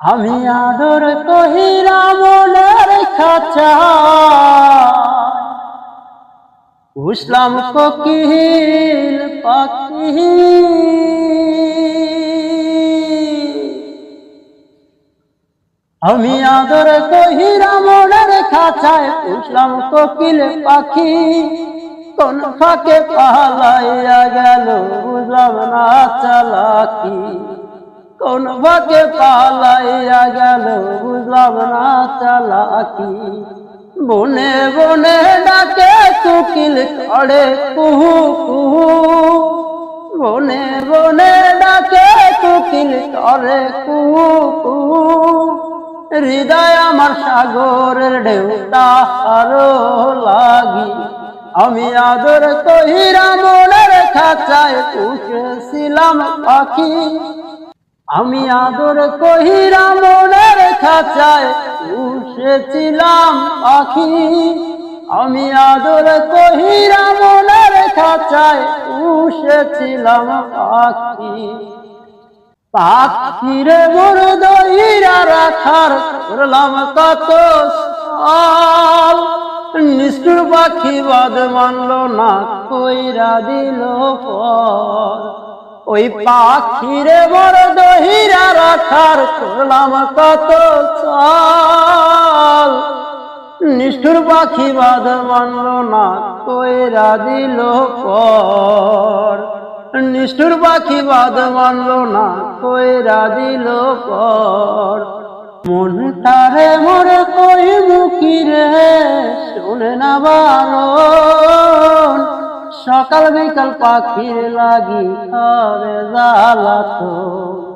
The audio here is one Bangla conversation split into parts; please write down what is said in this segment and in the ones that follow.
আমি আদর কহিরা মনের খাঁচা। উসলাম কোকিল পাখি। আমি আদর কহিরা মনের খাঁচায় উসলাম কোকিল পাখি। কোন ফাঁকে পালাইয়া গেল, বুঝলাম না চালাকি। কোন ফাঁকে পালাইয়া গেল বুঝলাম না চালাকি। বনে বনে ডাকে কুকিল করে কুহু কুহু। বনে বনে ডাকে কুকিল করে কুহু কুহু। হৃদয় আমার সাগরের ঢেউটা আরও লাগি। আমি আদর কহিরা মনের খাঁচায় পুষেছিলাম পাখি। আমি আদর কহিরা মনের খাঁচায় পুষেছিলাম পাখি। আমি আদর কহিরা মনের খাঁচায় পুষেছিলাম পাখি। পাখিরে মোর দইরা রাখার করলাম কত নিষ্ঠুর পাখি বাদ মানল না, কইরা দিল ওই পাখিরে মোর দহিরা রাখার করলাম কত সাল নিষ্ঠুর পাখি বাদ মানল না কইরা দিল পর নিষ্ঠুর পাখি বাদ মানল না কইরা দিল পর মন তারে মোরে কই মুখি রে, শুনে না বারণ। সকাল বিকাল পাখির লাগি খাবে জ্বালাত।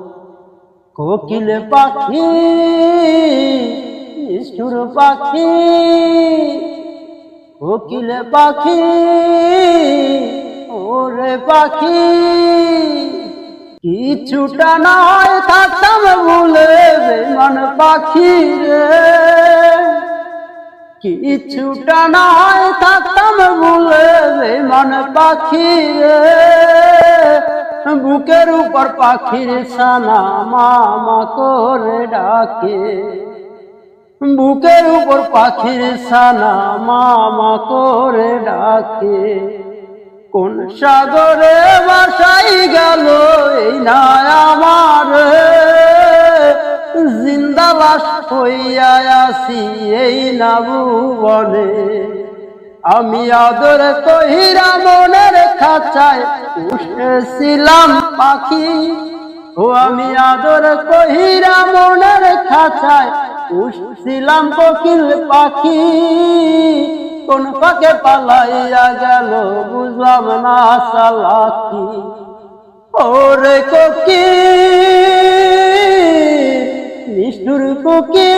কোকিল পাখি নিষ্ঠুর পাখি কোকিল পাখি ওরে পাখি। কিছুটা নয় থাকতাম ভুলে বেমান পাখি রে। কিছুটা নয় থাকতাম ভুলে বেমান পাখি রে। বুকের উপর পাখির সানা মামা করে ডাকে। বুকের উপর পাখির সানা মামা করে ডাকে। কোন সাগরে বাসাই গেল, এই না আমার। জিন্দা লাশ হইয়া আসি এই না ভুবনে আমি আদর কহিরা মনের খাঁচায় পুষেছিলাম পাখি। ও আমি আদর কহিরা মনের খাঁচায় পুষছিলাম কোকিল পাখি। কোন পাকে পালাইয়া গেল বুঝলাম না সালাকি ওরে কোকি নিষ্ঠুর কোকি